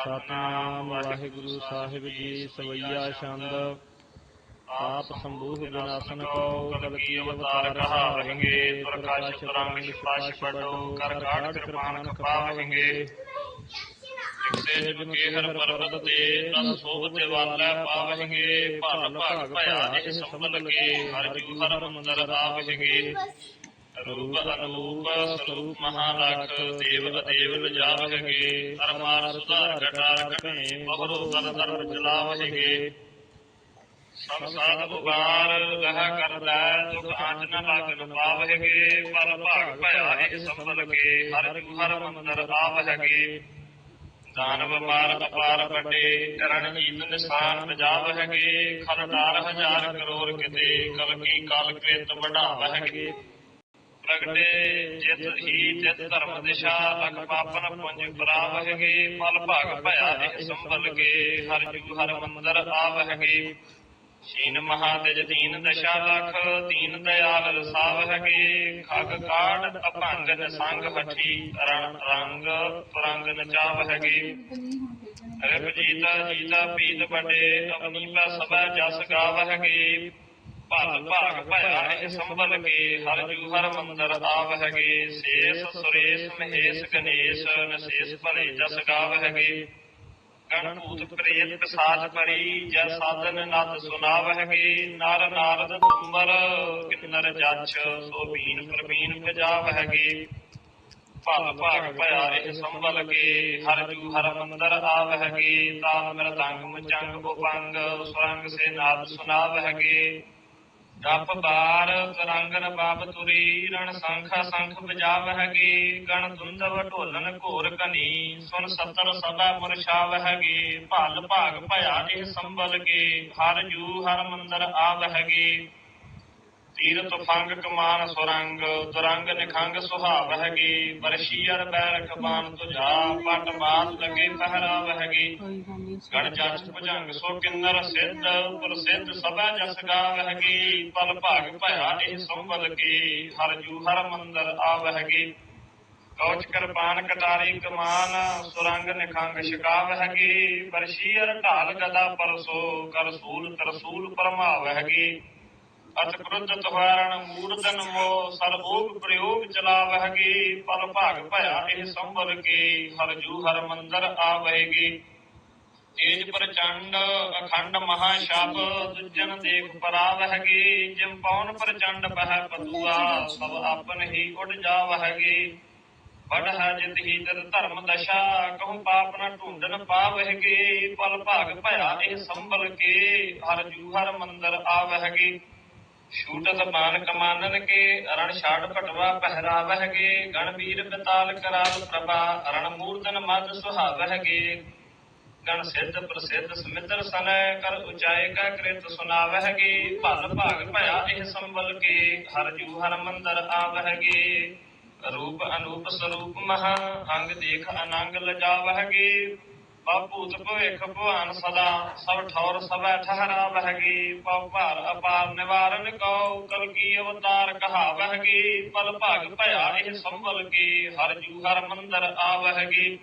ਸਤਨਾਮ ਵਾਹਿਗੁਰੂ ਸਾਹਿਬ ਜੀ ਸਵਈਆ ਛੰਦ। ਆਪ ਸੰਭੂਹ ਵਿਨਾਸ਼ਨ ਕੋ ਕਲਕੀ ਅਵਤਾਰ ਕਹਾਵਹਿਗੇ ਪ੍ਰਕਾਸ਼ ਤਰੰਗ ਸਿਪਾਸ਼ ਬੜੋ ਕਰ ਕਾੜ ਕਿਰਪਾਨ ਕਪਾਵਹਿਗੇ। ਜਿਸੇ ਜਿਮ ਕੇ ਹਰ ਪਰਬਤ ਤੇ ਤਨ ਸੋਭ ਤੇ ਵਾਲਾ ਪਾਵਹਿਗੇ। ਭਲ ਭਾਗ ਭਇਆ ਇਹ ਸੰਭਲ ਕੇ ਹਰ ਜੂ ਹਰ ਮੰਦਰ ਆਵਹਿਗੇ ਰੂਪ ਅਨੂਪ, ਸਰੂਪ ਮਹਾਲਖ, ਦੇਵ ਅਦੇਵ ਲਜਾਵਹਿਗੇ ਪਰਮਾਰ ਸੁਧਾਰ ਕਟਾਰ ਕਣੇ ਬਹੁ ਦਰ ਦਰ ਜਲਾਵਹਿਗੇ ਸਭ ਸਾਧ ਉਬਾਰ ਰਹਾ ਕਰਦਾ, ਦੁਖ ਆਜ ਨ ਲਾਗਨ ਪਾਵਹਿਗੇ ਪਰ ਭਾਗ ਭਇਆ ਇਹ ਸੰਭਲ ਕੇ, ਹਰ ਜੂ ਹਰ ਮੰਦਰ ਆਵਹਿਗੇ ਦਾਨਵ ਮਾਰ ਅਪਾਰ ਵੱਡੇ ਕਰਨ ਨੀਤ ਨਿਸਾਨ ਬਜਾਵਹਿਗੇ ਖਰਦਾਰ ਹਜ਼ਾਰ ਕਰੋੜ ਕਿਤੇ, ਕਲਕੀ ਕਾਲ ਕ੍ਰਿਤ ਵਡਾਵ ਹੈਗੇ ਪ੍ਰਗਟੇ ਜਿਤ ਹੀ ਤਿਤ ਧਰਮ ਦਿਸ਼ਾ ਅਕ ਪਾਪਨ ਪੁੰਜ ਪ੍ਰਾਵਹਿਗੇ ਮਲ ਭਾਗ ਭਇਆ ਇਹ ਸੰਭਲ ਹਰ ਜੂ ਹਰ ਮੰਦਰ ਆਵਹਿਗੇ। ਸ਼ੀਨ ਮਹਾਤਜ ਤੀਨ ਦਸ਼ਾ ਲਖ ਤੀਨ ਦਇਆਲ ਰਸਾਵਹਿਗੇ। ਖਗ ਕਾੜ ਅਭੰਗਨ ਸੰਗ ਹਠੀ, ਰਣ ਰੰਗ ਨਚਾਵ ਹੈਗੇ ਰਿਪ ਜੀਤਾ ਜੀਤਾ ਪੀਤ ਬਟੇ ਅਵਨੀ ਪੈ ਸਭੈ ਜਸ ਗਾਵਹਿਗੇ। ਭਲ ਭਾਗ ਭਇਆ ਇਹ ਸੰਭਲ ਕੇ ਹਰ ਜੂ ਹਰ ਮੰਦਰ ਆਵਹਿਗੇ ਸੇਸ ਸੁਰੇਸ਼ ਮਹੇਸ਼ ਗਣੇਸ਼ ਨਸੇਸ ਭਲੇ ਜਸ ਗਾਵਹਿਗੇ ਗਣ ਭੂਤ ਪ੍ਰੇਤ ਪਿਸਾਚ ਪਰੀ ਜੈ ਸਾਧਨ ਨਤ ਸੁਨਾਵਹਿਗੇ ਨਰ ਨਾਰਦ ਤੁਮਰ ਕਿੰਨਰ ਜਛ ਸੋ ਬੀਨ ਪ੍ਰਬੀਨ ਪਜਾਵਹਿਗੇ ਭਲ ਭਾਗ ਭਇਆ ਇਹ ਸੰਭਲ ਕੇ ਹਰ ਜੂ ਹਰ ਮੰਦਰ ਆਵਹਿਗੇ ਤਾ ਮਿਰਤੰਗ ਮਚੰਗ ਉਪੰਗ ਸੁਰੰਗ ਸੇ ਨਾਦ ਸੁਨਾਵਹਿਗੇ ਜਪ ਬਾਰ ਤਰੰਗਨ ਬਾਬ ਤੁਰੀ, ਰਣ ਸੰਖਾ ਸੰਖ ਬਜਾਵ ਹੈਗੇ ਗਣ ਦੁੰਦਵ ਢੋਲਨ ਘੋਰ ਕਨੀ, ਸੁਨ ਸਤਰ ਸਦਾ ਮੁਰਸ਼ਾਵਹਿਗੇ ਭਲ ਭਾਗ ਭਇਆ ਇਹ ਸੰਭਲ ਕੇ, ਹਰ ਜੂ ਹਰ ਮੰਦਰ ਆਵਹਿਗੇ ਤੀਰ ਤੁਫੰਗ ਕਮਾਨ ਸੁਰੰਗ ਤੁਰੰਗ ਨਿਖੰਗ ਸੁਹਾਵ ਸੁਹਾਵਹਿਗੇ ਬਰਸ਼ੀਅਰ ਬੈਰਖ ਬਾਨ ਤੁਜਾ ਪਟ ਬਾਤ ਲਗੇ ਪਹਿਰਾਵਹਿਗੇ ਗਣ ਜਸ ਭੁਜੰਗ ਸੋ ਕਿੰਨਰ ਸਿੱਧ ਪ੍ਰਸਿੱਧ ਸਭਾ ਜਸ ਗਾਵਹਿਗੇ ਪਲ ਭਾਗ ਭਇਆ ਇਹ ਸੰਭਲ ਕੇ, ਹਰ ਜੂ ਹਰ ਮੰਦਰ ਆਵਹਿਗੇ ਕੌਚ ਕਰਪਾਨ ਕਟਾਰੀ ਕਮਾਨ, ਸੁਰੰਗ ਨਿਖੰਗ ਛਕਾਵਹਿਗੇ ਬਰਸ਼ੀਅਰ ਢਾਲ ਗਦਾ ਪਰਸੋ ਕਰਸੂਲ ਤਰਸੂਲ ਪਰਮਾਵ ਪਰਮਾਵਹਿਗੇ ਅਤ ਕ੍ਰੁੱਧ ਤੁਹਾਰਣ ਮੂਰਤਨ ਮੋ ਸਰਬੋਗ ਪ੍ਰਯੋਗ ਚਲਾਵਹਿਗੇ ਪਲ ਭਾਗ ਭਇਆ ਇਹ ਸੰਭਲ ਕੇ, ਹਰ ਜੂ ਹਰ ਮੰਦਰ ਆਵਹਿਗੇ। ਤੇਜ ਪ੍ਰਚੰਡ ਅਖੰਡ ਮਹਾ ਸ਼ਬ ਦੁਜਨ ਦੇਖ ਪਰਾਵਹਿਗੇ, ਜਿਮ ਪੌਣ ਪ੍ਰਚੰਡ ਬਹਿ ਪਤੂਆ ਸਭ ਆਪਨ ਹੀ ਉੱਡ ਜਾਵਹਿਗੇ। ਵਡ ਹੈ ਜਿਤ ਹੀ ਤਰ ਧਰਮ ਦਸ਼ਾ, ਕਹੂੰ ਪਾਪ ਨ ਢੂੰਡਨ ਪਾਵਹਿਗੇ ਪਲ ਭਾਗ ਭਇਆ ਇਹ ਸੰਭਲ ਕੇ, ਹਰ ਜੂ ਹਰ ਮੰਦਰ ਆਵਹਿਗੇ। ਛੂਟਤ ਮਾਨ ਕਮਾਨਨ ਕੇ ਰਣ ਛਾੜ ਪਟਵਾ ਪਹਿਰਾਵਹਿਗੇ ਗਣ ਬਤਾਲ ਕਰਾਲ ਪ੍ਰਭਾ ਰਣ ਮੂਰਤਨ ਮਦ ਸੁਹਾਵਹਿਗੇ। ਗਣ ਸਿੱਧ ਪ੍ਰਸਿੱਧ ਸਮਿਤਰ ਸਨੈ, ਕਰ ਉਚਾਏ ਕਾ ਕ੍ਰਿਤ ਸੁਨਾਵਹਿਗੇ। ਭਲ ਭਾਗ ਭਇਆ ਇਹ ਸੰਭਲ ਕੇ, ਹਰ ਜੂ ਹਰ ਮੰਦਰ ਆਵਹਿਗੇ। ਰੂਪ ਅਨੂਪ ਸਰੂਪ ਮਹਾ, ਅੰਗ ਦੇਖ ਅਨੰਗ ਲਜਾਵਹਿਗੇ। ਬਾਪੂਤ ਭਵਿਖ ਭਵਾਨ ਸਦਾ, ਸਭ ਠੌਰ, ਸਭੈ ਠਹਰਾ ਬਹਿਗੀ ਪਉ ਭਾਰ ਅਪਾਰ ਨਿਵਾਰਨ ਕਉ ਕਲਕੀ ਅਵਤਾਰ ਕਹਾਵਹਿਗੀ ਪਲ ਭਾਗ ਭਇਆ ਇਹ ਸੰਭਲ ਕੇ, ਹਰ ਜੂ, ਹਰ ਮੰਦਰ ਆਵਹਿਗੀ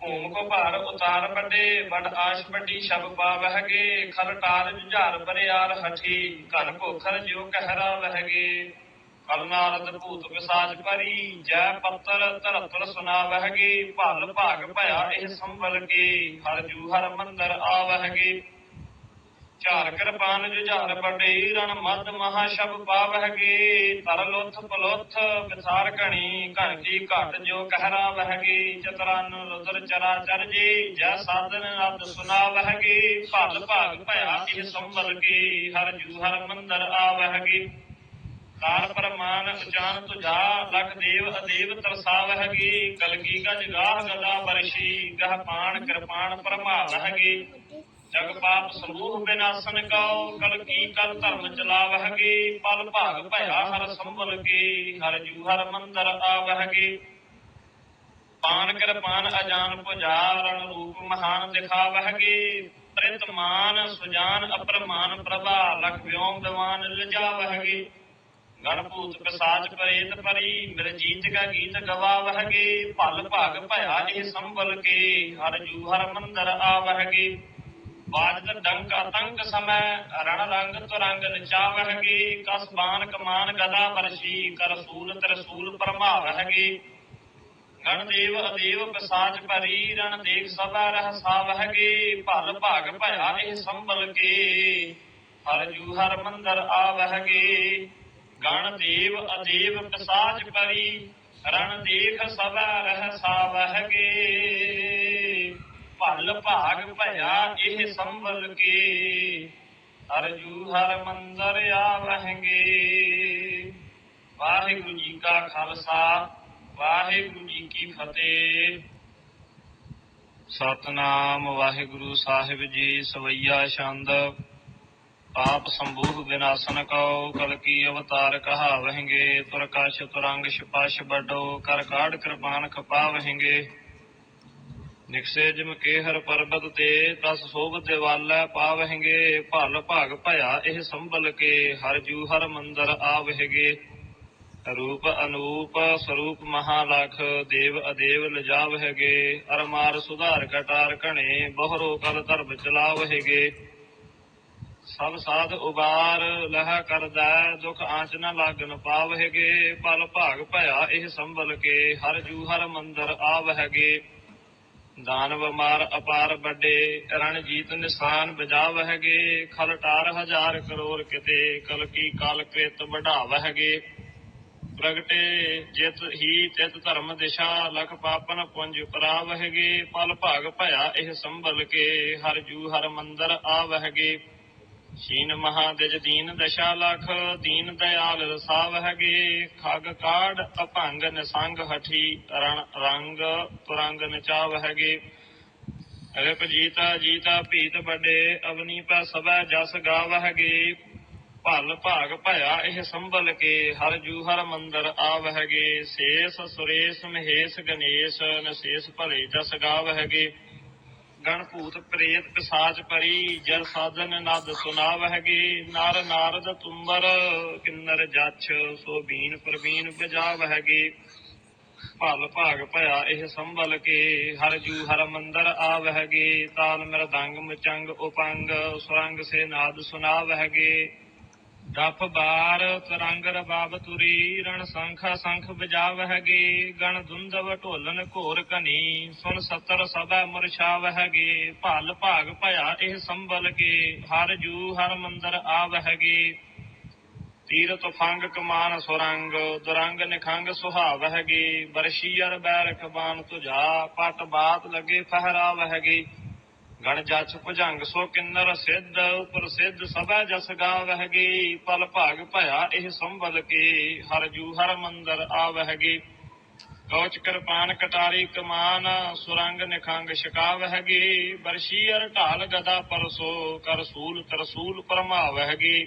ਭੂਮ ਕੋ ਭਾਰ ਉਤਾਰ ਵੱਡੇ, ਵੱਡ ਆਸ਼ ਵੱਡੀ ਸ਼ਬ ਪਾਵਹਿਗੇ ਖਰ ਟਾਰ ਜੁਝਾਰ ਬਰਿਆਰ ਹਠੀ, ਘਨ ਭੋਖਰ ਜਿਉ ਕਹਿਰਾ ਵਹਿਗੇ ਕਲ ਨਾਰਦ ਭੂਤ ਪਿਸਾਚ ਪਰੀ ਜੈ ਪੱਤਰ ਧਰਤਰ ਸੁਨਾਵਹਿਗੇ ਭਲ ਭਾਗ ਭਇਆ ਇਹ ਸੰਭਲ ਕੇ, ਹਰ ਜੂ ਹਰ ਮੰਦਰ ਆਵਹਿਗੇ ਚਾਰ ਕਿਰਪਾਨ ਜੁਝਾਰ ਵੱਡੇ ਰਣ ਮਦ ਮਹਾ ਸ਼ਬ ਪਾਵਹਿਗੇ ਤਰਲ ਪਲੋਥ ਵਿਸਾਰ ਘਣੀ, ਘਣ ਕੀ ਘਟ ਜੋ ਕਹਿਰਾ ਵਹਿਗੇ ਚਤਰਨ ਰੁਦਰ ਚਰਾ ਚਰ ਜੀ, ਜੈ ਸਾਧਨ ਅਤ ਸੁਨਾਵਹਿਗੇ ਭਲ ਭਾਗ ਭਇਆ ਇਹ ਸੰਭਲ ਕੇ, ਹਰ ਜੂ ਹਰ ਮੰਦਰ ਆਵਹਿਗੇ ਕਾਰ ਪਰਮਾਨ ਉਚਾਨ ਤੁਝਾ ਲਖ ਦੇਵ ਅਦੇਵ ਤਰਸਾਵਹਿਗੀ ਕਲਗੀ ਗਜ ਗਾਹ ਗਲਾ ਬਰਸ਼ੀ, ਗਹ ਪਾਣ ਕਿਰਪਾਨ ਪਰਮਾਵਹਿਗੀ ਜਗ ਪਾਪ ਸਮੂਹ ਬਿਨਾਸਨ ਕਉ ਕਲਗੀ ਕਲ ਧਰਮ ਚਲਾਵਹਿਗੀ ਪਲ ਭਾਗ ਭਇਆ ਹਰ ਸੰਭਲ ਕੇ, ਹਰ ਜੂ ਹਰ ਮੰਦਰ ਆਵਹਿਗੀ ਪਾਨ ਕਿਰਪਾਨ ਅਜਾਨ ਪੁਜਾਰਨ ਰੂਪ ਮਹਾਨ ਦਿਖਾਵਹਿਗੀ ਪ੍ਰਿਤ ਮਾਨ ਸੁਜਾਨ ਅਪਰਮਾਨ ਪ੍ਰਭਾ, ਲਖ ਵਿਓਮ ਦਿਵਾਨ ਲਜਾਵਹਿਗੀ ਗਣਪੂਤ ਪਿਸਾਚ ਪਰੇਤ ਪਰੀ ਮਿਰਜੀਤ ਕਾ ਗੀਤ ਗਵਾਵਹਗੇ ਭਲ ਭਾਗ ਭਇਆ ਇਹ ਸੰਭਲ ਕੇ, ਹਰ ਜੂ ਹਰ ਮੰਦਰ ਆਵਹਗੇ ਬਾਜਤ ਡੰਕ ਅਤੰਕ ਸਮੈ, ਰਣ ਰੰਗ ਤੁਰੰਗ ਨਚਾਵਹਗੇ ਕਸਬਾਨ ਕਮਾਨ ਗਦਾ ਪਰਸ਼ੀ ਕਰ ਤਰਸੂਲ ਪਰਮਾਵਹਗੇ ਗਣ ਦੇਵ ਅਦੇਵ ਪਿਸਾਚ ਭਰੀ, ਰਣ ਦੇਖ ਸਭਾ ਰਹਿ ਸਾਵਹਗੇ ਭਲ ਭਾਗ ਭਇਆ ਇਹ ਸੰਭਲ ਕੇ, ਹਰ ਜੂ ਹਰ ਮੰਦਰ ਆਵਹਗੇ ਗਣ ਦੇਵ ਅਦੇਵ ਪਿਸਾਚ ਭਰੀ ਰਣ ਦੇਖ ਸਭਾ ਰਹਿ ਸਾਵਹਗੇ ਭਲ ਭਾਗ ਭਇਆ ਇਹ ਸੰਭਲ ਕੇ, ਹਰ ਜੂ ਹਰ ਮੰਦਰ ਆਵਹਗੇ ਵਾਹਿਗੁਰੂ ਜੀ ਕਾ ਖਾਲਸਾ, ਵਾਹਿਗੁਰੂ ਜੀ ਕੀ ਫਤਿਹ। ਸਤਨਾਮ ਵਾਹਿਗੁਰੂ ਸਾਹਿਬ ਜੀ, ਸਵਈਆ ਛੰਦ। ਪਾਪ ਸੰਭੂਹ ਵਿਨਾਸ਼ਨ ਕਉ ਕਲ ਕੀ ਅਵਤਾਰ ਕਹਾਵਹਿਗੇ ਤੁਰਕਾਸ਼ ਤੁਰੰਗ ਛਪਾਸ਼ ਵੱਡੋ, ਕਰ ਕਾੜ ਕਿਰਪਾਨ ਖਪਾਵਹਿਗੇ ਨਿਕਸੇ ਜਿਮ ਕੇ ਹਰ ਪਰਬਤ ਤੇ, ਤਸ ਸੋਭ ਦਿਵਾਲੈ ਪਾਵਹਿਗੇ। ਭਲ ਭਾਗ ਭਇਆ ਇਹ ਸੰਭਲ ਕੇ, ਹਰ ਜੂ ਹਰ ਮੰਦਰ ਆਵਹਿਗੇ। ਰੂਪ ਅਨੂਪ, ਸਰੂਪ ਮਹਾਲਖ, ਦੇਵ ਅਦੇਵ ਲਜਾਵਹਿਗੇ। ਅਰਮਾਰ ਸੁਧਾਰ ਕਟਾਰ ਕਣੇ ਬਹਰੋ ਕਲ ਧਰਮ ਚਲਾਵਹਿਗੇ। ਸਭ ਸਾਧ ਉਬਾਰ, ਲਹ ਕਰਦਾ, ਦੁਖ ਆਂਚ ਨ ਲਾਗਨ ਪਾਵਹਿਗੇ, ਪਲ ਭਾਗ ਭਇਆ ਇਹ ਸੰਭਲ ਕੇ, ਹਰ ਜੂ ਹਰ ਮੰਦਰ ਆਵਹਿਗੇ। ਦਾਨਵ ਮਾਰ ਅਪਾਰ ਵੱਡੇ ਰਣ ਨਿਸ਼ਾਨ ਬਜਾਵਹਿਗੇ ਖਲ ਟਾਰ ਹਜ਼ਾਰ ਕਰੋੜ ਕਿਤੇ, ਕਲ ਕੀ ਕਾਲ ਕ੍ਰਿਤ ਵਢਾਵਹਿਗੇ। ਪ੍ਰਗਟੇ ਜਿਤ ਹੀ ਤਿਤ ਧਰਮ ਦਿਸ਼ਾ, ਲਖ ਪਾਪਨ ਪੁੰਜ ਉਪਰਾਵਹਿਗੇ ਪਲ ਭਾਗ ਭਇਆ ਇਹ ਸੰਭਲ ਕੇ, ਹਰ ਜੂ ਹਰ ਮੰਦਰ ਆਵਹਿਗੇ। ਸ਼ੀਨ ਮਹਾਦਿਜ ਦੀਨ ਦਸ਼ਾ ਲਖ, ਦੀਨ ਦਿਆਲ ਰਸਾਵਹਿਗੇ ਖਗ ਕਾੜ ਅਭੰਗ ਨਿਸੰਗ ਹਠੀ, ਰਣ ਰੰਗ ਤੁਰੰਗ ਨਚਾਵ ਹੈਗੇ। ਰਿਪ ਜੀਤਾ ਜੀਤਾ ਭੀਤ ਵੱਡੇ, ਅਵਨੀ ਪੈ ਸਭੈ ਜਸ ਗਾਵਹਿਗੇ ਭਲ ਭਾਗ ਭਇਆ ਇਹ ਸੰਭਲ ਕੇ, ਹਰ ਜੂ ਹਰ ਮੰਦਰ ਆਵਹਿਗੇ ਸੇਸ ਸੁਰੇਸ਼ ਮਹੇਸ਼ ਗਣੇਸ਼ ਨਸੇਸ ਭਲੇ ਜਸ ਗਾਵ ਹੈਗੇ। ਗਣ ਭੂਤ ਪ੍ਰੇਤ ਪਿਸਾਚ ਪਰੀ, ਜਲ ਸਾਧਨ ਨਦ ਸੁਨਾਵਹਿਗੇ ਨਰ ਨਾਰਦ ਤੁੰਬਰ ਕਿੰਨਰ ਜਛ, ਸੋ ਬੀਨ ਪ੍ਰਵੀਨ ਬਜਾਵਹਿਗੇ ਭਲ ਭਾਗ ਭਇਆ ਇਹ ਸੰਭਲ ਕੇ, ਹਰ ਜੂ ਹਰ ਮੰਦਰ ਆਵਹਿਗੇ ਤਾਲ ਮਰਦੰਗ ਮਚੰਗ ਉਪੰਗ, ਸੁਰੰਗ ਸੇ ਨਾਦ ਸੁਨਾਵਹਿਗੇ ਦਪ ਬਾਰ ਤਰੰਗ ਰਬਾਬ ਤੁਰੀ, ਰਣ ਸੰਖਾ ਸੰਖ ਬਜਾਵਹਿਗੇ ਗਣ ਦੁੰਦਵ ਢੋਲਨ ਘੋਰ ਕਨੀ ਸੁਨ ਸਤਰ ਸਭੈ ਮੁਰਛਾਵਹਿਗੇ ਭਲ ਭਾਗ ਭਇਆ ਇਹ ਸੰਭਲ ਕੇ, ਹਰ ਜੂ ਹਰ ਮੰਦਰ ਆਵਹਿਗੇ ਤੀਰ ਤੁਫੰਗ ਕਮਾਨ ਸੁਰੰਗ, ਦੁਰੰਗ ਨਿਖੰਗ ਸੁਹਾਵਹਿਗੇ ਬਰਸ਼ੀਅਰ ਬੈਰਕ ਬਾਨ ਤੁਝਾ ਪਟ ਬਾਤ ਲਗੇ ਫਹਰਾਵਹਿਗੇ ਗਣ ਜਛ ਭੁਜੰਗ ਸੋ ਕਿੰਨਰ ਸਿੱਧ ਪ੍ਰਸਿੱਧ ਸਭੈ ਜਸ ਗਾਵਹਿਗੇ ਪਲ ਭਾਗ ਭਇਆ ਇਹ ਸੰਭਲ ਕੇ, ਹਰ ਜੂ ਹਰ ਮੰਦਰ ਆਵਹਿਗੇ ਕੌਚ ਕਿਰਪਾਨ ਕਟਾਰੀ ਕਮਾਨ, ਸੁਰੰਗ ਨਿਖੰਗ ਛਕਾਵਹਿਗੇ ਬਰਸ਼ੀਅਰ ਢਾਲ ਗਦਾ ਪਰਸੋ ਕਰਸੂਲ ਤਰਸੂਲ ਪਰਮਾਵਹਿਗੇ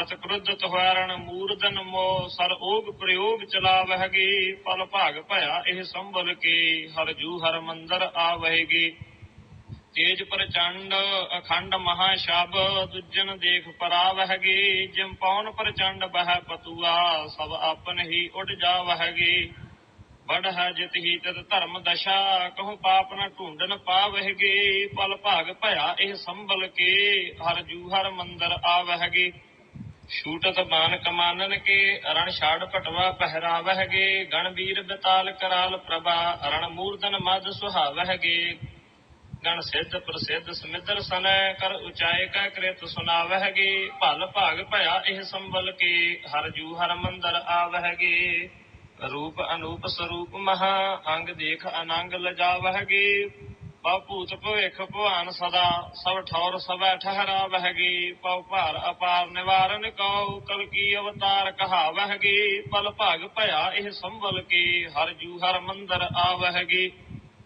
ਅਤ ਕ੍ਰੁੱਧਤ ਹੋਇਰਣ ਮੂਰਧਨ ਮੋ, ਸਰ ਓਗ ਪ੍ਰਯੋਗ ਚਲਾਵਹਿਗੇ ਪਲ ਭਾਗ ਭਇਆ ਇਹ ਸੰਭਲ ਕੇ, ਹਰ ਜੂ ਹਰ ਮੰਦਰ ਆਵਹਿਗੇ ਤੇਜ ਪ੍ਰਚੰਡ ਅਖੰਡ ਮਹਾ ਸ਼ਬ ਦੁਜਨ ਦੇਖ ਪਰਾਵਹਿਗੇ ਜਿਮ ਪੌਨ ਪ੍ਰਚੰਡ ਬਹਿ ਪਤੂਆ, ਸਭ ਆਪਨ ਹੀ ਉੱਡ ਜਾਵਹਿਗੇ ਬੜ ਹੈ ਜਿਤ ਹੀ ਤਦ ਧਰਮ ਦਸ਼ਾ, ਕਹੂ ਪਾਪ ਨ ਢੂੰਡਨ ਪਾਵਹਿਗੇ ਪਲ ਭਾਗ ਭਇਆ ਇਹ ਸੰਭਲ ਕੇ, ਹਰ ਜੂ ਹਰ ਮੰਦਰ ਆਵਹਿਗੇ ਛੂਟਤ ਬਾਨ ਕਮਾਨਨ ਕੇ, ਰਣ ਛਾੜ ਪਟਵਾ ਪਹਿਰਾਵਹਿਗੇ ਗਣ ਵੀਰ ਬਤਾਲ ਕਰਾਲ ਪ੍ਰਭਾ, ਰਣ ਮੂਰਧਨ ਮਦ ਸੁਹਾਵਹਿਗੇ ਗਣ ਸਿੱਧ ਪ੍ਰਸਿੱਧ ਸਮਿਦਰ ਸਨੈ ਕਰ ਉਚਾਏ ਕਾ ਕ੍ਰਿਤ ਸੁਨਾਵਹਿਗੇ ਭਲ ਭਾਗ ਭਇਆ ਇਹ ਸੰਬਲ ਕੇ, ਹਰ ਜੂ ਹਰ ਮੰਦਰ ਆਵਹਿਗੇ ਰੂਪ ਅਨੂਪ ਸਰੂਪ ਮਹਾ, ਅੰਗ ਦੇਖ ਅਨੰਗ ਲਜਾਵਹਿਗੇ ਪਉ ਭੂਤ ਭਵਿਖ ਭਵਾਨ ਸਦਾ, ਸਭ ਠੌਰ ਸਭੈ ਠਹਰਾਵਹਿਗੇ ਪਉ ਭਾਰ ਅਪਾਰ ਨਿਵਾਰਨ ਕਉ, ਕਲ ਕੀ ਅਵਤਾਰ ਕਹਾਵਹਿਗੇ ਪਲ ਭਾਗ ਭਇਆ ਇਹ ਸੰਭਲ ਕੇ, ਹਰ ਜੂ ਹਰ ਮੰਦਰ ਆਵਹਿਗੇ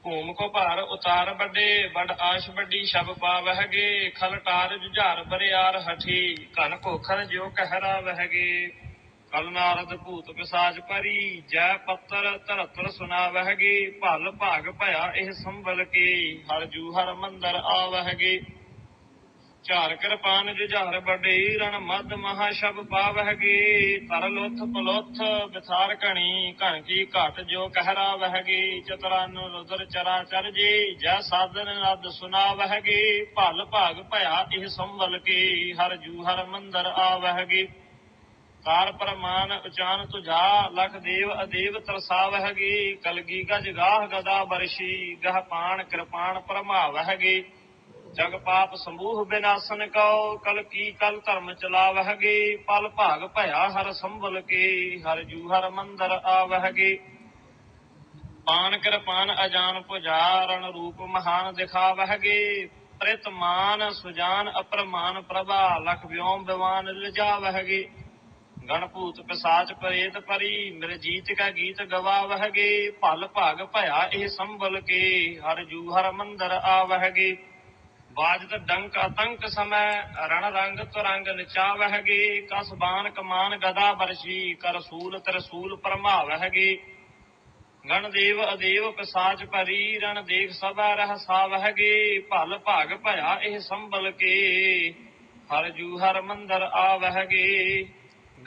ਭੂਮ ਕੋ ਭਾਰ ਉਤਾਰ ਵੱਡੇ ਬੜ ਆਸ਼ ਵੱਡੀ, ਸ਼ਬ ਪਾਵਹਿਗੇ ਖਲ ਟਾਰ ਜੁਝਾਰ ਬਰਿਆਰ ਹਠੀ, ਘਨ ਕੋਖਨ ਜਿਉ ਕਹਿਰਾ ਵਹਿਗੇ ਕਲ ਨਾਰਦ ਭੂਤ ਪਿਸਾਜ ਪਰੀ, ਜੈ ਪੱਤਰ ਧਰਤਰ ਸੁਨਾਵਹਿਗੇ ਭਲ ਭਾਗ ਭਇਆ ਇਹ ਸੰਭਲ ਕੇ, ਹਰ ਜੂ ਹਰ ਮੰਦਰ ਆਵਹਿਗੇ ਝਾਰ ਕਿਰਪਾਨ ਜੁਝਾਰ ਬਡਈ ਰਣ ਮਦ ਮਹਾ ਸ਼ਬ ਪਾਵਹਿਗੀ ਤਰ ਲੁੱਥ ਪਲੁੱਥ ਬਿਥਾਰ ਕਣੀ ਘਣ ਕੀ ਘਟ ਜੋ ਕਹਿਰਾ ਵਹਿਗੇ ਚਤਰਨ ਰੁਦਰ ਚਰਾ ਚਰ ਜੀ, ਜੈ ਸਾਧਨ ਨਦ ਸੁਨਾਵਹਿਗੀ ਭਲ ਭਾਗ ਭਇਆ ਇਹ ਸੰਵਲ ਕੇ, ਹਰ ਜੂ ਹਰ ਮੰਦਰ ਆਵਹਿਗੀ ਕਾਰ ਪ੍ਰਮਾਨ ਉਚਾਨ ਤੁਝਾ, ਲਖ ਦੇਵ ਅਦੇਵ ਤਰਸਾਵਹਿਗੀ ਕਲਗੀ ਗਜ ਗਾਹ ਗਦਾ ਬਰਸ਼ੀ, ਗਹ ਪਾਣ ਕਿਰਪਾਨ ਪਰਮਾਵਹਿਗੀ ਜਗ ਪਾਪ ਸਮੂਹ ਬਿਨਾਸਨ ਕਉ, ਕਲ ਕੀ ਕਲ ਧਰਮ ਚਲਾਵਹਿਗੀ, ਪਲ ਭਾਗ ਭਇਆ ਹਰ ਸੰਭਲ ਕੇ, ਹਰ ਜੂ ਹਰ ਮੰਦਰ ਆਵਹਿਗੀ। ਪਾਨ ਕਿਰਪਾਨ ਅਜਾਨ ਪੁਜਾ ਰਣ ਰੂਪ ਮਹਾਨ ਦਿਖਾਵਹਿਗੇ ਪ੍ਰਿਤ ਮਾਨ ਸੁਜਾਨ ਅਪਰਮਾਨ ਪ੍ਰਭਾ, ਲਖ ਵਿਓਮ ਬਿਵਾਨ ਲਿਜਾਵਹਿਗੇ। ਗਣ ਭੂਤ ਪਿਸਾਚ ਪ੍ਰੇਤ ਪਰੀ ਮੇਰੇ ਜੀਤ ਕਾ ਗੀਤ ਗਵਾਵਹਿਗੇ ਭਲ ਭਾਗ ਭਇਆ ਇਹ ਸੰਭਲ ਕੇ, ਹਰ ਜੂ ਹਰ ਮੰਦਰ ਆਵਹਿਗੇ। ਬਾਜਤ ਡੰਕ ਅਤੰਕ ਸਮੈ, ਰਣ ਰੰਗ ਤੁਰੰਗ ਨਚਾਵਹਿਗੇ, ਕਸ ਬਾਨ ਕਮਾਨ ਗਦਾ ਬਰਸ਼ੀ, ਕਰ ਤਰਸੂਲ ਪਰਮਾਵਹਿਗੇ। ਗਣ ਅਦੇਵ ਪਿਸਾਚ ਭਰੀ, ਰਣ ਦੇਖ ਸਭਾ ਰਹਿ ਭਲ ਭਾਗ ਭਇਆ ਇਹ ਸੰਭਲ ਕੇ, ਹਰ ਜੂ ਹਰ ਮੰਦਰ ਆਵਹਿਗੇ।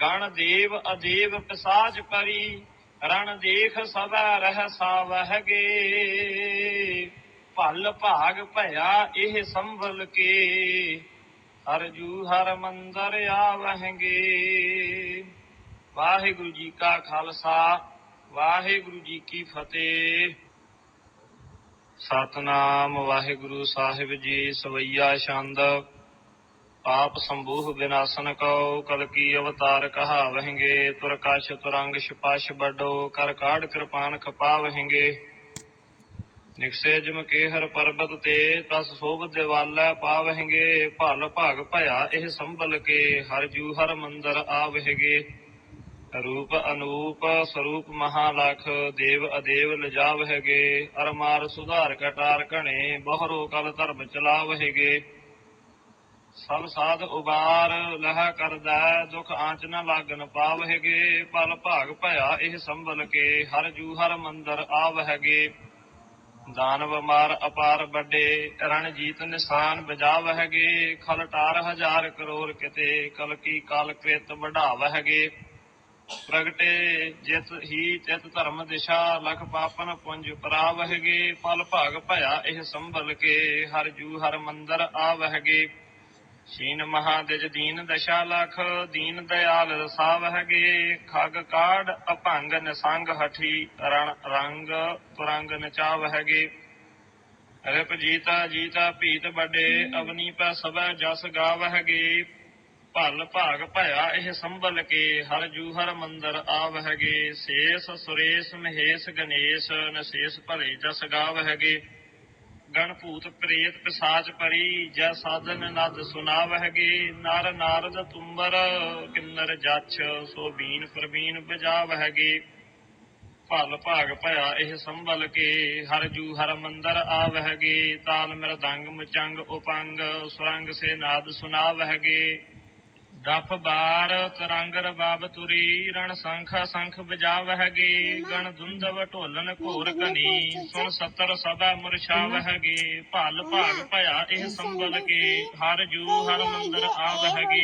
ਗਣ ਦੇਵ ਅਦੇਵ ਪਿਸਾਚ ਭਰੀ, ਰਣ ਦੇਖ ਸਭਾ ਰਹਿ ਸਾਵਹਿਗੇ। ਭਲ ਭਾਗ ਭਇਆ ਇਹ ਸੰਭਲ ਕੇ। ਹਰ ਜੂ ਹਰ ਮੰਦਰ ਆਵਹਿਗੇ। ਵਾਹਿਗੁਰੂ ਜੀ ਕਾ ਖਾਲਸਾ, ਵਾਹਿਗੁਰੂ ਜੀ ਕੀ ਫਤਿਹ। ਸਤਨਾਮ ਵਾਹਿਗੁਰੂ ਸਾਹਿਬ ਜੀ, ਸਵਈਆ ਛੰਦ। ਪਾਪ ਸੰਭੂਹ ਬਿਨਾਸਨ ਕਉ, ਕਲ ਕੀ ਅਵਤਾਰ ਕਹਾਵਹਿਗੇ। ਤੁਰ ਕਛ ਤੁਰੰਗ ਛਪਾਸ਼ ਬਡੋ ਕਰ ਕਾੜ ਕਿਰਪਾਨ ਖਪਾਵਹਿਗੇ। ਨਿਕਸੇ ਜਮ ਕੇ ਹਰ ਪਰਬਤ ਤੇ, ਤਸ ਸੋਭ ਦਿਵਾਲਾ ਪਾਵਹਿਗੇ, ਭਲ ਭਾਗ ਭਇਆ ਇਹ ਸੰਭਲ ਕੇ, ਹਰ ਜੂ ਹਰ ਮੰਦਰ ਆਵਹਿਗੇ। ਰੂਪ ਅਨੂਪ, ਸਰੂਪ ਮਹਾਲਖ, ਦੇਵ ਅਦੇਵ ਲਜਾਵਹਿਗੇ। ਅਰਮਾਰ ਸੁਧਾਰ ਕਟਾਰ ਘਣੇ, ਬਹਰੋ ਕਲ ਧਰਮ ਚਲਾਵਹਿਗੇ। ਸਭ ਸਾਧ ਉਬਾਰ, ਲਹਾ ਕਰਦਾ, ਦੁਖ ਆਂਚ ਨ ਲਾਗਨ ਪਾਵਹਿਗੇ। ਪਲ ਭਾਗ ਭਇਆ ਇਹ ਸੰਭਲ ਕੇ, ਹਰ ਜੂ ਹਰ ਮੰਦਰ ਆਵਹਿਗੇ। ਦਾਨਵ ਮਾਰ ਅਪਾਰ ਵੱਡੇ ਰਣ ਜੀਤ ਨਿਸ਼ਾਨ ਬਜਾਵਹਿਗੇ ਖਲ ਹਜ਼ਾਰ ਕਰੋੜ ਕਿਤੇ ਕਲਕੀ ਕਾਲ ਕ੍ਰਿਤ ਵਢਾਵਹਿਗੇ। ਪ੍ਰਗਟੇ ਜਿਤ ਹੀ ਤਿਤ ਧਰਮ ਦਿਸ਼ਾ, ਲਖ ਪਾਪਨ ਪੁੰਜ ਪਰਾਵਹਿਗੇ। ਪਲ ਭਾਗ ਭਇਆ ਇਹ ਸੰਭਲ ਕੇ, ਹਰ ਜੂ ਹਰ ਮੰਦਰ ਆਵਹਿਗੇ। ਸ਼ੀਨ ਮਹਾਦਿਜ ਦੀਨ ਦਸ਼ਾ ਲਖ, ਦੀਨ ਦਿਆਲ ਰਸਾਵਹਿਗੇ ਖਗ ਕਾੜ ਅਭੰਗ ਨਿਸੰਗ ਹਠੀ, ਰਣ ਰੰਗ ਤੁਰੰਗ ਨਚਾਵ ਹੈਗੇ ਰਿਪ ਜੀਤਾ ਜੀਤਾ ਭੀਤ ਵੱਡੇ, ਅਵਨੀ ਪੈ ਸਭੈ ਜਸ ਗਾਵਹਿਗੇ ਭਲ ਭਾਗ ਭਇਆ ਇਹ ਸੰਭਲ ਕੇ, ਹਰ ਜੂਹਰ ਮੰਦਰ ਆਵ ਹੈਗੇ ਸੇਸ ਸੁਰੇਸ਼ ਮਹੇਸ਼ ਗਣੇਸ਼, ਨਸੇਸ ਭਲੇ ਜਸ ਗਾਵ ਹੈਗੇ ਗਣ ਭੂਤ ਪ੍ਰੇਤ ਪਿਸਾਚ ਪਰੀ, ਜੈ ਸਾਧਨ ਨਦ ਸੁਨਾਵਹਿਗੇ, ਨਰ ਨਾਰਦ ਤੁੰਬਰ ਕਿੰਨਰ ਜਛ, ਸੋ ਬੀਨ ਪ੍ਰਬੀਨ ਬਜਾਵਹਿਗੇ। ਭਲ ਭਾਗ ਭਇਆ ਇਹ ਸੰਭਲ ਕੇ, ਹਰ ਜੂ ਹਰ ਮੰਦਰ ਆਵਹਿਗੇ। ਤਾਲ ਮਿਰਦੰਗ ਮਚੰਗ ਉਪੰਗ, ਸੁਰੰਗ ਸੇ ਨਾਦ ਸੁਨਾਵਹਿਗੇ। ਦਫ ਬਾਰ ਤਰੰਗ ਰਬਾਬ ਤੁਰੀ ਰਣ ਸੰਖ ਸੰਖ ਬਜਾਵਹਿਗੇ ਗਣ ਦੁੰਦਵ ਢੋਲਨ ਘੋਰ ਕਨੀ ਸੁਣ ਸਤਰ ਸਦਾ ਮੁਰਛਾਵਹਿਗੇ ਭਲ ਭਾਗ ਭਇਆ ਇਹ ਸੰਭਲ ਕੇ ਹਰ ਜੂ ਹਰ ਮੰਦਰ ਆਵਹਿਗੇ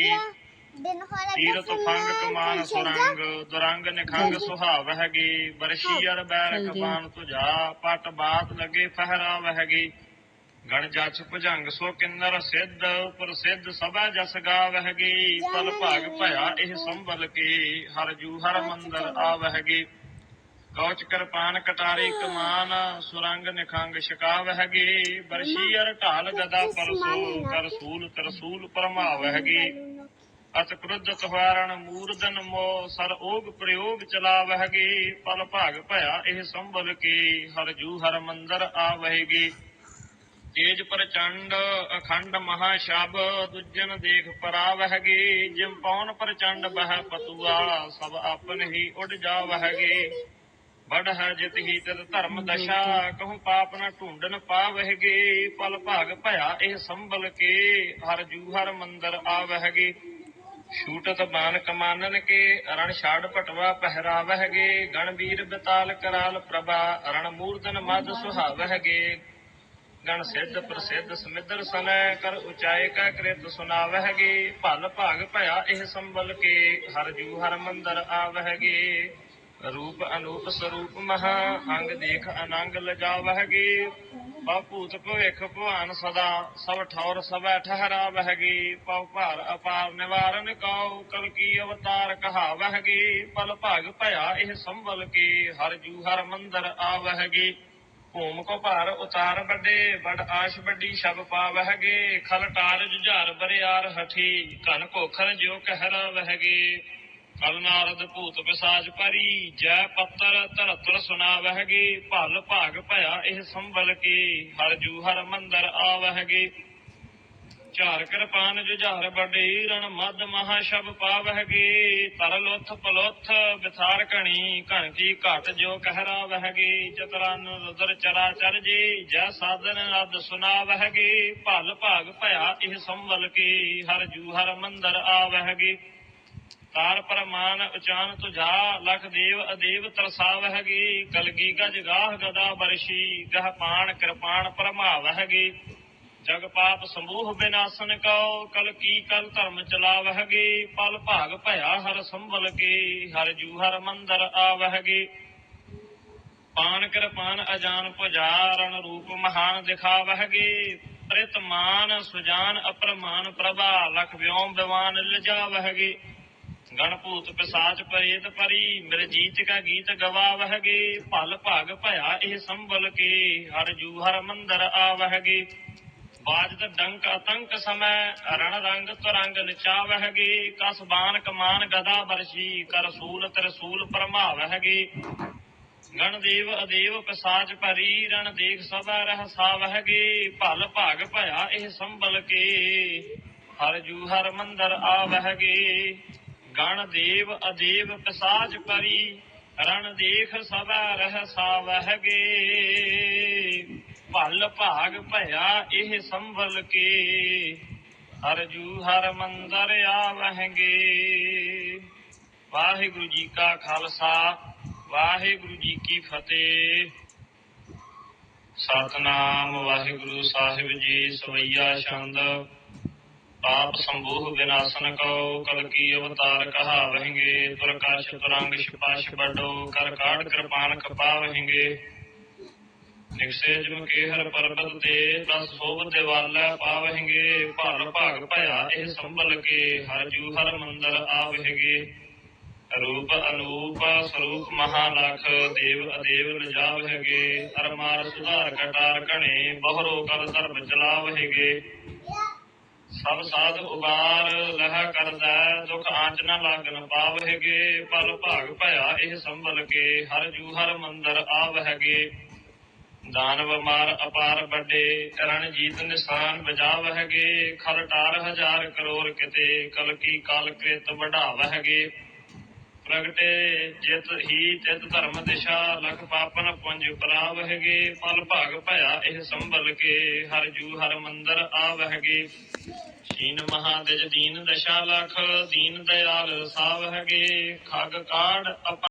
ਤੀਰਤ ਫੰਗ ਕਮਾਨ ਸੁਰੰਗ ਦੁਰੰਗ ਨਿਖੰਗ ਸੁਹਾਵਹਿਗੇ ਬਰਸ਼ੀ ਅਰ ਬੈਰ। ਕਮਾਨ ਤੁਝਾ ਪਟ ਬਾਤ ਲਗੇ ਫਹਰਾਵਹਿਗੇ ਗਣ ਜਛ ਭੁਜੰਗ ਸੋ ਕਿੰਨਰ ਸਿੱਧ ਪ੍ਰਸਿੱਧ ਸਭਾ ਜਸ ਗਾਵਹਿਗੇ ਪਲ ਭਾਗ ਭਇਆ ਇਹ ਸੰਭਲ ਕੇ ਹਰ ਜੂ ਹਰ ਮੰਦਰ ਆਵਹਿਗੇ ਕੌਚ ਕਿਰਪਾਨ ਕਟਾਰੀ ਕਮਾਨ ਸੁਰੰਗ ਨਿਖੰਗ ਛਕਾਵਹਿਗੇ ਬਰਸ਼ੀ ਅਰ ਢਾਲ ਗਦਾ ਪਰਸੋ ਕਰ ਸੂਲ ਤਰਸੂਲ ਪਰਮਾਵਹਿਗੇ ਅਤ ਕ੍ਰੁੱਧ ਤੁਹਾਰਣ ਮੂਰਦਨ ਮੋ ਸਰ ਓਗ ਪ੍ਰਯੋਗ ਚਲਾਵਹਿਗੇ ਪਲ ਭਾਗ ਭਇਆ ਇਹ ਸੰਭਲ ਕੇ ਹਰ ਜੂ ਹਰ ਮੰਦਰ ਆਵਹਿਗੇ ਤੇਜ ਪ੍ਰਚੰਡ ਅਖੰਡ ਮਹਾ ਸ਼ਬ ਦੁਜਨ ਦੇਖ ਪਰਾਵਹਿਗੇ ਜਿਮ ਪੌਨ ਪ੍ਰਚੰਡ ਬਹਿ ਪਤੂਆ ਸਭ ਆਪਨ ਹੀ ਉਡ ਜਾਵਹਿਗੇ ਬੜ ਹੈ ਜਿਤ ਹੀ ਤਦ ਧਰਮ ਦਸ਼ਾ, ਕਹੂੰ ਪਾਪ ਨ ਢੂੰਡਨ ਪਾਵਹਿਗੇ ਪਲ ਭਾਗ ਭਇਆ ਇਹ ਸੰਭਲ ਕੇ, ਹਰ ਜੂ ਹਰ ਮੰਦਰ ਆਵਹਿਗੇ ਛੂਟਤ ਬਾਨ ਕਮਾਨਨ ਕੇ, ਰਣ ਛਾੜ ਪਟਵਾ ਪਹਿਰਾਵਹਿਗੇ ਗਣ ਵੀਰ ਬਤਾਲ ਕਰਾਲ ਪ੍ਰਭਾ, ਰਣ ਮੂਰਤਨ ਮਦ ਸੁਹਾਵਹਿਗੇ ਗਣ ਸਿੱਧ ਪ੍ਰਸਿੱਧ ਸਮਿੱਦਰ ਸਨੈ, ਕਰ ਉਚਾਏ ਕਾ ਕ੍ਰਿਤ ਸੁਨਾਵਹਿਗੇ ਭਲ ਭਾਗ ਭਇਆ ਇਹ ਸੰਭਲ ਕੇ, ਹਰ ਜੂ ਹਰ ਮੰਦਰ ਆਵਹਿਗੇ ਰੂਪ ਅਨੂਪ ਸਰੂਪ ਮਹਾ, ਅੰਗ ਦੇਖ ਅਨੰਗ ਲਜਾਵਹਿਗੇ ਬਾਪੂਤ ਭਵਿਖ ਭਵਾਨ ਸਦਾ, ਸਭ ਠੌਰ ਸਭੈ ਠਹਰਾਵਹਿਗੇ ਪਉ ਭਾਰ ਅਪਾਰ ਨਿਵਾਰਨ ਕਉ ਕਲ ਕੀ ਅਵਤਾਰ ਕਹਾਵਹਿਗੇ ਪਲ ਭਾਗ ਭਇਆ ਇਹ ਸੰਭਲ ਕੇ, ਹਰ ਜੂ ਹਰ ਮੰਦਰ ਆਵਹਿਗੇ ਭੂਮ ਕੋ ਭਾਰ ਉਤਾਰ ਵੱਡੇ ਬੜ ਆਸ਼ ਵੱਡੀ ਸ਼ਬ ਪਾਵਹਿਗੇ ਖਲ ਜੁਝਾਰ ਬਰਿਆਰ ਹਠੀ ਧਨ ਕੋਖਰ ਜਿਉ ਕਹਿਰਾ ਵਹਿਗੇ ਕਲ ਨਾਰਦ ਭੂਤ ਪਿਸਾਜ ਪਰੀ, ਜੈ ਪੱਤਰ ਧਰਤਰ ਸੁਨਾਵਹਿਗੇ ਭਲ ਭਾਗ ਭਇਆ ਇਹ ਸੰਭਲ ਕੇ, ਹਰ ਜੂ ਹਰ ਮੰਦਰ ਆਵਹਿਗੇ ਝਾਰ ਕਿਰਪਾਨ ਜੁਝਾਰ ਵੱਡੀ ਰਣ ਮਦ ਮਹਾ ਸ਼ਬ ਪਾਵਹਿਗੇ ਤਰਲ ਉਥ ਪਲੋਥ ਵਿਥਾਰ ਕਣੀ ਘਣ ਕੀ ਘਟ ਜੋ ਕਹਿਰਾ ਵਹਿਗੇ ਚਤਰਨ ਰੁਦਰ ਚਰਾ ਚਰ ਜੀ, ਜੈ ਸਾਧਨ ਰਦ ਸੁਨਾਵਹਿਗੇ ਭਲ ਭਾਗ ਭਇਆ ਇਹ ਸੰਭਲ ਕੇ, ਹਰ ਜੂ ਹਰ ਮੰਦਰ ਆਵਹਿਗੇ ਤਾਰ ਪਰਮਾਨ ਉਚਾਨ ਤੁਝਾ, ਲਖ ਦੇਵ ਅਦੇਵ ਤਰਸਾਵਹਿਗੇ ਕਲਗੀ ਗਜ ਗਾਹ ਗਦਾ ਬਰਸ਼ੀ, ਗਹ ਪਾਣ ਕਿਰਪਾਨ ਪਰਮਾਵਹਿਗੇ ਜਗ ਪਾਪ ਸਮੂਹ ਬਿਨਾਸਨ ਕਉ ਕਲ ਕੀ ਕਲ ਧਰਮ ਚਲਾਵਹਿਗੇ, ਪਲ ਭਾਗ ਭਇਆ ਹਰ ਸੰਭਲ ਕੇ, ਹਰ ਜੂ ਹਰ ਮੰਦਰ ਆਵਹਿਗੇ। ਪਾਨ ਕਿਰਪਾਨ ਅਜਾਨ ਪੁਜਾਰਨ ਰੂਪ ਮਹਾਨ ਦਿਖਾਵਹਿਗੇ। ਪ੍ਰਿਤ ਮਾਨ ਸੁਜਾਨ ਅਪਰਮਾਨ ਪ੍ਰਭਾ, ਲਖ ਵਿਉਮ ਬਿਵਾਨ ਲਜਾਵਹਿਗੇ। ਗਣਭੂਤ ਪਿਸਾਚ ਪ੍ਰੇਤ ਪਰੀ ਮੇਰੇ ਕਾ ਗੀਤ ਗਵਾਵਹਿਗੇ। ਭਲ ਭਾਗ ਭਇਆ ਇਹ ਸੰਭਲ ਕੇ, ਹਰ ਜੂ ਹਰ ਮੰਦਰ ਆਵਹਿਗੇ। ਬਾਜਦ ਡੰਕ ਅਤੰਕ ਸਮੈ, ਰਣ ਰੰਗ ਤੁਰੰਗ ਨਚਾਵਹਿਗੇ, ਕਸ ਬਾਨ ਕਮਾਨ ਗਦਾ ਬਰਸ਼ੀ, ਕਰ ਤਰਸੂਲ ਪਰਮਾਵਹਿਗੇ। ਗਣ ਅਦੇਵ ਪਿਸਾਚ ਭਰੀ, ਰਣ ਦੇਖ ਸਭਾ ਰਹਿ ਭਲ ਭਾਗ ਭਇਆ ਇਹ ਸੰਭਲ ਕੇ, ਹਰ ਜੂ ਹਰ ਮੰਦਰ ਆਵਹਿਗੇ। ਗਣ ਦੇਵ ਅਦੇਵ ਪਿਸਾਚ ਭਰੀ, ਰਣ ਦੇਖ ਸਭਾ ਰਹਿ ਸਾਵਹਿਗੇ। ਭਲ ਭਾਗ ਭਇਆ ਇਹ ਸੰਭਲ ਕੇ। ਹਰ ਜੂ ਹਰ ਮੰਦਰ ਆਵਹਿਗੇ। ਵਾਹਿਗੁਰੂ ਜੀ ਕਾ ਖਾਲਸਾ, ਵਾਹਿਗੁਰੂ ਜੀ ਕੀ ਫਤਿਹ। ਸਤਨਾਮ ਵਾਹਿਗੁਰੂ ਸਾਹਿਬ ਜੀ, ਸਵਈਆ ਛੰਦ। ਪਾਪ ਸੰਭੂਹ ਵਿਨਾਸ਼ਨ ਕਉ, ਕਲ ਕੀ ਅਵਤਾਰ ਕਹਾਵਹਿਗੇ। ਪ੍ਰਕਾਸ਼ ਤੁਰੰਗ ਛਪਾਸ਼ ਵੱਡੋ ਕਰ ਕਾਟ ਕਿਰਪਾਨ ਕਪਾਵਹਿਗੇ। ਨਿਕਸੇ ਜਮ ਕੇ ਹਰ ਪਰਬਤ ਤੇ ਤਸ ਸੋਭ ਦਿਵਾਲਾ ਪਾਵਹਿਗੇ ਭਲ ਭਾਗ ਭਇਆ ਇਹ ਸੰਭਲ ਕੇ ਹਰ ਜੂ ਹਰ ਮੰਦਰ ਆਵਹਿਗੇ। ਰੂਪ ਅਨੂਪ, ਸਰੂਪ ਮਹਾਲਖ, ਦੇਵ ਅਦੇਵ ਲਜਾਵਹਿਗੇ ਅਰਮਾਰ ਸੁਧਾਰ ਕਟਾਰ ਕਣੇ ਬਹਰੋ ਕਲ ਧਰਮ ਚਲਾਵ ਹੈਗੇ ਸਭ ਸਾਧ ਉਬਾਰ ਲਹ ਕਰਦਾ, ਦੁਖ ਆਂਚ ਨਾ ਲਾਗਨ ਪਾਵਹਿਗੇ। ਪਲ ਭਾਗ ਭਇਆ ਇਹ ਸੰਭਲ ਕੇ ਹਰ ਜੂ ਹਰ ਮੰਦਰ ਆਵਹਿਗੇ। ਦਾਨਵ ਮਾਰ ਅਪਾਰ ਵੱਡੇ ਰਣ ਨਿਸ਼ਾਨ ਬਜਾਵਹਿਗੇ ਖਰ ਟਾਰ ਹਜ਼ਾਰ ਕਰੋੜ ਕਿਤੇ, ਕਲ ਕੀ ਕਾਲ ਕ੍ਰਿਤ ਵਢਾਵਹਿਗੇ ਪ੍ਰਗਟੇ ਜਿਤ ਹੀ ਤਿਤ ਧਰਮ ਦਿਸ਼ਾ, ਲਖ ਪਾਪਨ ਪੁੰਜ ਉਪਰਾਵਹਿਗੇ ਫਲ ਭਾਗ ਭਇਆ ਇਹ ਸੰਭਲ ਕੇ, ਹਰ ਜੂ ਹਰ ਮੰਦਰ ਆਵਹਿਗੇ ਸ਼ੀਨ ਮਹਾਦੇਜ ਦੀਨ ਦਸ਼ਾ ਲਖ, ਦੀਨ ਦਇਆਲ ਸਾਵਹਿਗੇ ਖਗ ਕਾੜ ਅਪ